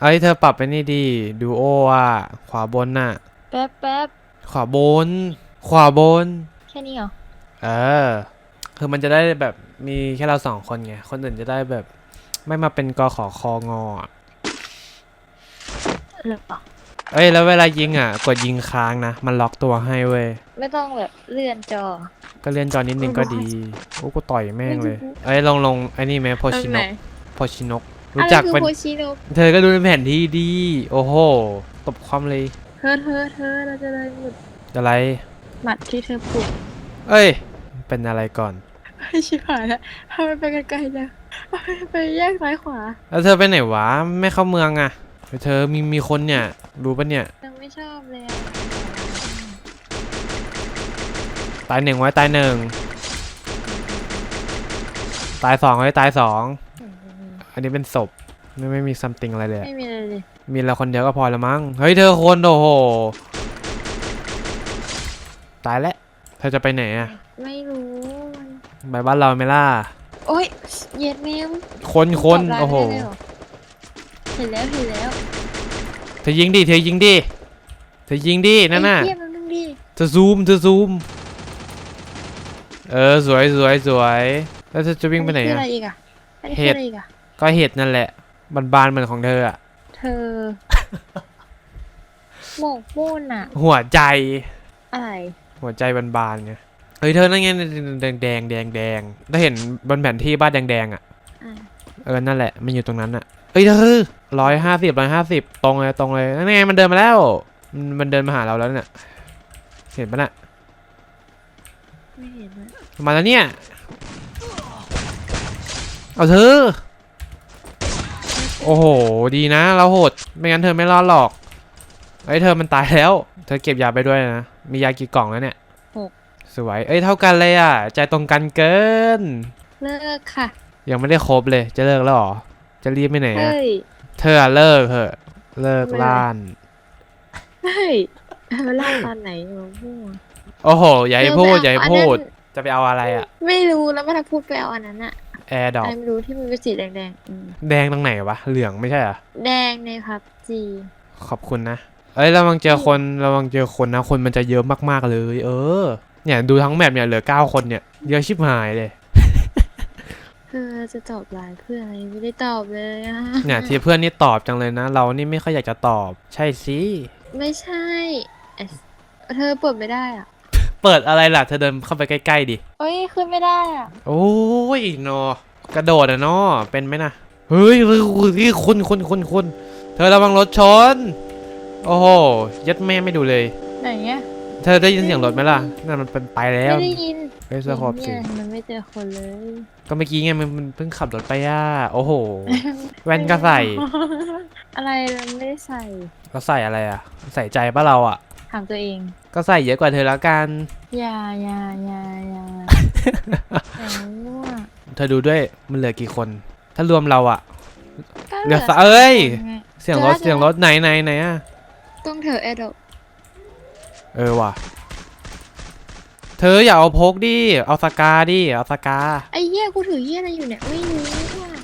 เอ้ยเธอปรับไปนี่ดีดูโออะขวาบนน่ะ แป๊บแป๊บขวาบน ขวาบน แค่นี้เหรอ เออ คือมันจะได้แบบมีแค่เราสองคนไง คนอื่นจะได้แบบ ไม่มาเป็นกอขอคองออะหรือเปล่าเอ้ยแล้วเวลายิงอะ กดยิงค้างนะ มันล็อกตัวให้เว้ย ไม่ต้องแบบเลื่อนจอ ก็เลื่อนจอนิดนึงก็ดี โอ้กูต่อยแม่งเลยไม่รู้เอ้ยลงลงไอ้นี่ไหมโพชินไหนกโพชินก อะรู้ไรจักคือเป็นโคชิโนเธอก็ดูในแผนที่ดี โอ้โห ตบความเลย เธอเธอเธอเราจะได้หมดอะไร หมัดที่เธอปลุกเอ้ย เป็นอะไรก่อน ไม่ชิบหายแล้วทำไมไปไกลๆจังทำไมไปแยกซ้ายขวาแล้วเธอไปไหนวะ ไม่เข้าเมืองอะเธอมีมีคนเนี่ย รู้ปะเนี่ย ยังไม่ชอบเลยอะตายหนึ่งไว้ตายหนึ่ง ตายสองไว้ตายสอง อันนี้เป็นศพไม่ไม่มีซัมติงอะไรเลยอะไม่มีอะไรเลยมีเราคนเดียวก็พอแล้วมั้งเฮ้ยเธอคนโอ้โหตายแล้วเธอจะไปไหนอะไม่รู้มันไปบ้านเราไหมล่ะโอ๊ยเหย็ดแมวคนคนตบร้ายโอ้โหไม่ได้เลยเรเห็นแล้วเห็นแล้วเธอยิงดิเธอยิงดิเธอยิงดินั่นน่ะไอ้เทียบมันต้องดีเธอซูมเธอซูมเออสวยสวยสวยแล้วเธอจะวิ่งไปไหนคืออะอะไรอีกอะอันนี้เห็คือดอะไรอีกอะ ก็เห็ดนั่นแหละบานๆเหมือนของเธออะเธอหมกมุ่นอะหัวใจอะไรหัวใจบานๆไงเฮ้ยเธอนั่นไงแดงแดงแดงแดงถ้าเห็นบนแผนที่บ้านแดงแดงๆอะอะเออนั่นแหละมันอยู่ตรงนั้นอะเฮ้ยเธอร้อยห้าสิบร้อยห้าสิบตรงเลยตรงเลยนั่นไงมันเดินมาแล้ว มันมันเดินมาหาเราแล้วเนี่ยเห็นปะน่ะไม่เห็นเลยมาแล้วเนี่ยเอาเธอ โอ้โห ดีนะ เราโหด ไม่งั้นเธอไม่รอดหรอกเอ้ยเธอมันตายแล้ว เธอเก็บยาไปด้วยนะ มียากี่กล่องแล้วเนี่ยหก สวย เอ้ยเท่ากันเลยอะ ใจตรงกันเกิน เลิกค่ะ ยังไม่ได้ครบเลย จะเลิกแล้วเหรอ จะรีบไปไหนอะเฮ้ย เธออะเลิกเถอะเลิกทำไมล้าน เฮ้ยเอาเล่าตอนไหนมาพูดโอ้โหอย่าให้พูดอย่าให้เออพูดแบบจะไปเอาอะไรอะ ไม่รู้แล้วมันพูดไปเอาอันนั้นอะ แอร์ดอกไอ้ไม่รู้ที่มันเป็นสีแดงๆอืมแดงตรงไหนวะ เหลืองไม่ใช่เหรอ แดงในพับจี ขอบคุณนะ เอ้ยระวังเจอคนระวังเจอคนนะ คนมันจะเยอะมากๆเลย เออ เนี่ยดูทั้งแมปเนี่ยเหลือเก้าคนเนี่ยเยอะชิบหายเลยเธอจะตอบไลน์เพื่ออะไรไม่ได้ตอบเลยอะเนี่ยที่เพื่อนนี่ตอบจังเลยนะ เรานี่ไม่ค่อยอยากจะตอบ ใช่สิ ไม่ใช่เอสเธอเปิดไม่ได้อะ เปิดอะไรล่ะเธอเดินเข้าไปใกล้ๆดิ เอ้ยขึ้นไม่ได้อะ โอ้ยนอกระโดดอะเนาะเป็นไหมนะเฮ้ยเฮ้ยเฮ้ยคุณคุณคุณคุณเธอระวังรถชน โอ้โหยัดแม่ไม่ดูเลย ไหนเงี้ยเธอได้ยินเสียงรถไหมล่ะนั่นมันเป็นไปแล้วไม่ได้ยินเฮ้ยเสื้อขอบสิเนี่ยมันไม่เจอคนเลย ก็เมื่อกี้ไงมันมันเพิ่งขับรถไปอะโอ้โห แว่นก็ใส่ อะไรมันไม่ได้ใส่ เราใส่อะไรอะ ใส่ใจปะเราอะ ถามตัวเอง ก็ใส่เยอะกว่าเธอแล้วกัน อย่าอย่าอย่าอย่าอย่ามั่วเธอดูด้วยมันเหลือกี่คน ถ้ารวมเราอะก็เหลือสะเอ้ยคนไงเสียงรถเจอแล้วเสียงรถไหนไหนไหนอะต้องเธอแอดอกเออว่ะ เธออย่าเอาพกดิเอาสกาดิเอาสกา ไอ้เหี้ยกูถือเหี้ยอะไรอยู่เนี่ยไม่รู้อะ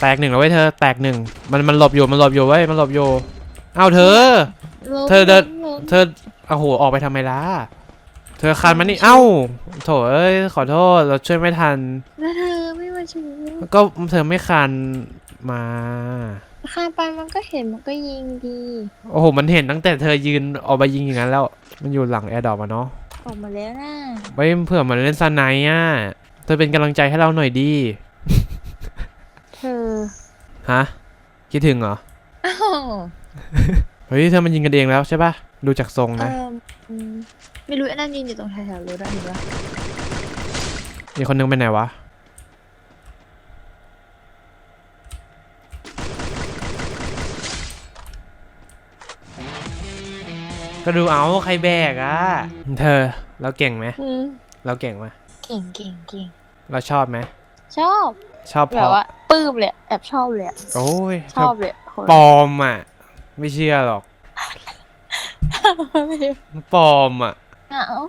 แตกหนึ่งแล้วเว้ยเธอแตกหนึ่งมันมันหลบอยู่มันหลบอยู่เว้ยมันหลบอยู่เอาเธอ ล้มเธอเดิน ล้มเธอโอ้โหออกไปทำไมล่ะเธอคันมานี่เอ้าโถเอ้ยขอโทษเราช่วยไม่ทัน แล้วเธอไม่มาชูก็เธอไม่คันมา ข้ามไปมันก็เห็นมันก็ยิงดีโอ้โห มันเห็นตั้งแต่เธอยืนออกมายิงอย่างนั้นแล้ว มันอยู่หลังแอร์ดรอปอะเนาะออกมาแล้วนะไว้เผื่อมันเล่นสไนด์อะ เธอเป็นกำลังใจให้เราหน่อยดี เธอฮะคิดถึงเหรออ้าวเฮ้ยเธอมันยิงกันเองแล้วใช่ปะดูจากทรงเอนะออืมไม่รู้ไอ้นั่นยืนอยู่ตรงแถวๆรถอะเห็นปะมีคนนึงไปไหนวะก็ดูเอาใครแบกอะเธอเราเก่งไหมอืมเราเก่งไหมเก่งเก่งเก่งเราชอบไหมชอบ ชอบเพแบบราะว่าปลื้มเลยอะแอบชอบเลยอะโอ้ยชอบเลยคนปลอมอะ ไม่เชื่อหรอกปลอมอะเอา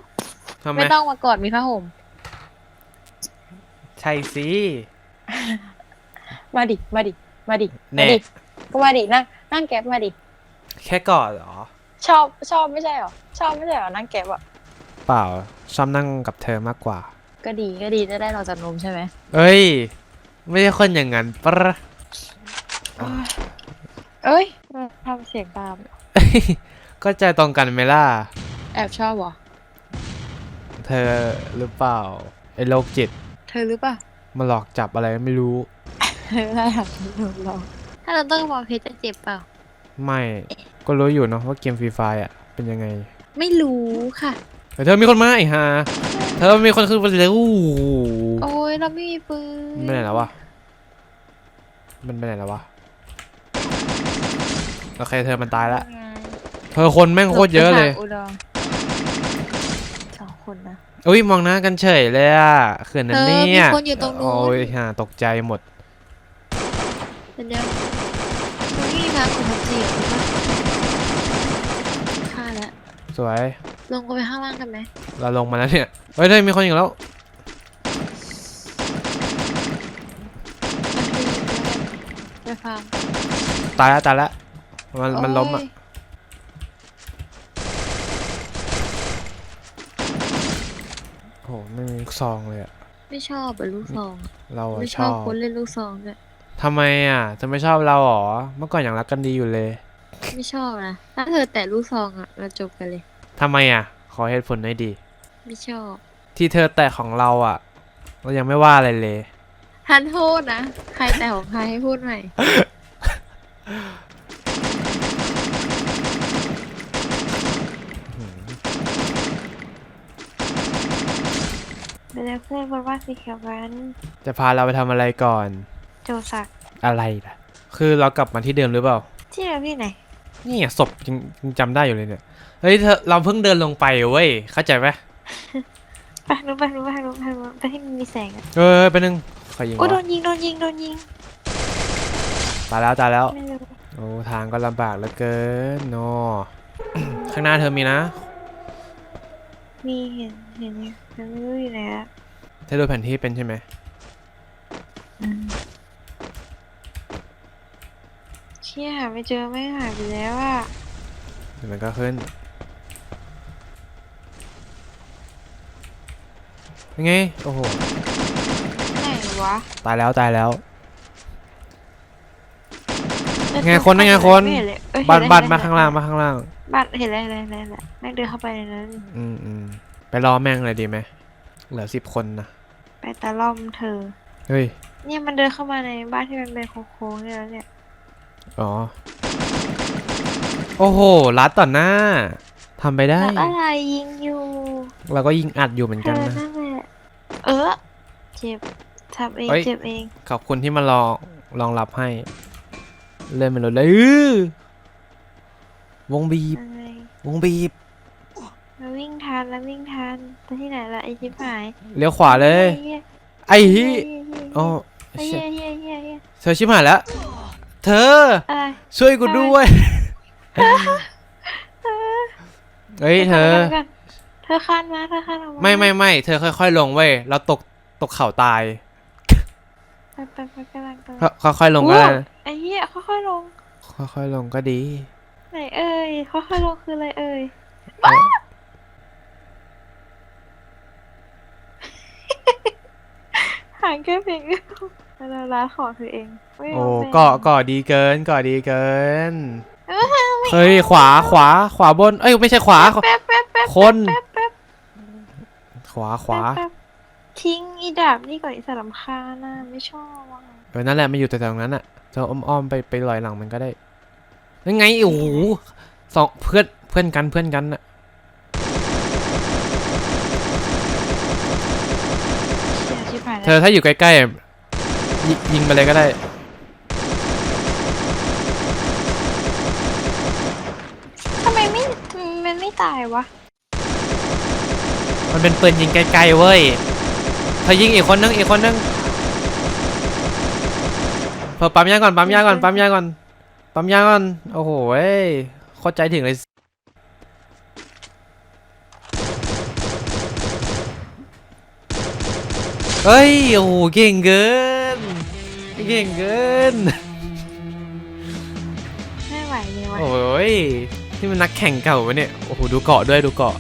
ทำไมไม่ต้องมากอดมีผ้าห่มใช่สิมาดิมาดิมาดิแน่มาดิก็มาดินั่งนั่งแก๊ปมาดิ แค่กอดเหรอ ชอบชอบไม่ใช่เหรอชอบไม่ใช่เหรอนั่งแก๊ปอะเปล่าชอบนั่งกับเธอมากกว่า ก็ดีก็ดีจะได้เราจากนมใช่ไหมเอ้ย ไม่ใช่คนอย่างนั้นปะเอ้ยทำเสียงตาม ก็ใจตรงกันไหมล่ะ แอบชอบเหรอ เธอหรือเปล่าไอ้โรคจิตเธอหรือเปล่ามาหลอกจับอะไรไม่รู้ เธอได้หรอเราถ้าเราต้องบอกเพชรจะเจ็บเปล่า ไม่ก็รู้อยู่เนาะว่าเกมฟรีไฟอะเป็นยังไง ไม่รู้ค่ะแต่เธอมีคนมาไอ้ห่า เธอมีคนขึ้นไปแล้วโอ้ยเราไม่มีปืนมันไปไหนแล้ววะมันไปไหนแล้ววะโอเคเธอมันตายละไงเธอคนแม่งโคตรเยอะเลยอุดรสองคนนะอุ้ยมองหน้ากันเฉยเลยอะเขินเธนะอเนี่มียคนอยู่ตรงนู้โอ้นยห่าตกใจหมดเป็นยังมันไม่มีมาคุณทับจีหรือเปล่าฆ่าแล้วสวย ลงไปข้างล่างกันไหมเราลงมาแล้วเนี่ยเฮ้ยเธอมีคนอีกแล้วไปฟาร์มตายแล้วตายแล้วมันมันล้มอะโยโอ้โหไม่มีลูกซองเลยอะไม่ชอบอะลูกซองเราอะไม่ชชออบบคนเล่นลูกซองด้วยทำไมอะเธอไม่ชอบเราหรอเมื่อก่อนอย่างรักกันดีอยู่เลย ไม่ชอบนะถ้าเธอแตะลูกซองอะเราจบกันเลย ทำไมอะ ขอเหตุผลหน่อยดี ไม่ชอบ ที่เธอแตะของเราอะ เรายังไม่ว่าอะไรเลยทันโทษนะ ใครแต่ของใครให้พูดใหม่ไปเจอเพื่อนบนบ้านสีเขียวกันจะพาเราไปทำอะไรก่อน โจสักดิ์อะไรล่ะ คือเรากลับมาที่เดิมหรือเปล่า ที่เดิมที่ไหน นี่ศพยังยังจำได้อยู่เลยเนี่ย เฮ้ยเธอเราเพิ่งเดินลงไปเว้ย เข้าใจไหมไปนู้นไปนู้นไปนู้นไปนู้นไปที่มันมีแสงอะเออไปบนึงขอยิงโอ้โดวะนยิงโดนยิงโดนยิงตายแล้วตายแล้ว ไม่รู้โอ้ทางก็ลำบากเหลือเกินโนข้างหน้าเธอมีนะ มีเห็นเห็นอยู่แต่ไม่รู้อยู่ไหนละเธอดูแผนที่เป็นใช่ไหม เชี่ยหาไม่เจอไม่หายไปแล้วอะเดี๋ยวมันก็ขึ้นยังไง โอ้โห ไหนวะตายแล้วตายแล้วเอ้ยไงคนนั่นไงคนม่เห็เลยเอ้ยบ้านเห็นบ้านแล้วมาเห็นแล้วข้างล่างมาข้างล่างบ้านเห็นแล้วเห็นแล้วเห็นแล้วเห็นแล้วแม่งเดินเข้าไปในนั้นอืมอืมไปรอแม่งเลยดีไหมเหลือสิบคนนะ ไปตะล่อมเธอ เฮ้ย เนี่ยมันเดินเข้ามาในบ้านที่มันเป็นโค้งๆเนี่ยแล้วเนี่ย อ๋อ โอ้โห รัดต่อหน้าทำไปได้ แล้วอะไรยิงอยู่เราก็ยิงอัดอยู่เหมือนเธกันอนะ นั่นแหละเออเจ็บทำเองเอ้ย เจ็บเองขอบคุณที่มาลองลองรับให้ เลื่อนไปเลยเลยอื้อวงบีบ อะไร วงบีบ แล้ววิ่งทันแล้ววิ่งทันไปที่ไหนล่ะไอชิบหายเลี้ยวขวาเลยเฮียไอ้เฮีฮียอ๋อเฮีเชี่ยยเฮียเฮียเฮียเธอชิบหายแล้ว เธอ อะไรช่วยกูด้วย เฮ้ยเธอ ดี๋ยวก่อนเธอคานมาเธอคานออกมาไม่ไม่ไม่เธอค่อยๆลงเว้ยเราตกตกเข่าตาย ไปไปไปกำลังไปค่ค่อยๆลงก็ได้นะไอ้เหี้ยค่อยๆลงค่อยๆลงก็ดี ไหนเอ่ยค่อยๆลงคืออะไรเอ่ยห่างแค่เพียงเดียวแล้วร้านของเธอเองไม่ยโอ้มแบ่งเกาะเกาะดีเกินเกาะดีเกินเฮ้ยขวาขวาขวาบน เอ้ยไม่ใช่ขวา แป๊บแป๊บแป๊บคน แป๊บแป๊บขวาขวาแป๊บทิ้งอีดาบนี่ก่อนอีสารำคาญนะไม่ชอบอะเออนั่นแหละมันอยู่แต่ตรงนั้นอะเธออ้อมๆไปไปลอยหลังมันก็ได้ยังไงโอ้โหสองเพื่อนเพื่อนกันเพื่อนกันอะ เชี่ยชิบหาย เธแล้วอถ้าอยู่ใกล้ๆอะยิยิงไปเลยก็ได้ ทำไมไม่มันไม่ตายวะ มันเป็นปืนยิงไกลๆเว้ยเธอยิงอีกคนนึงอีกคนนึงเธอปั๊มยาก่อนปั๊มยาก่อนปั๊มยาก่อนปั๊มยาก่อน โอ้โหเว้ยเข้าใจถึงเลย เฮ้ย โอ้โหเก่งเกิน เก่งเกิน ไม่ไหวเลยวะโอ้ย นี่มันนักแข่งเก่าวะเนี่ย โอ้โห ดูเกาะด้วย ดูเกาะ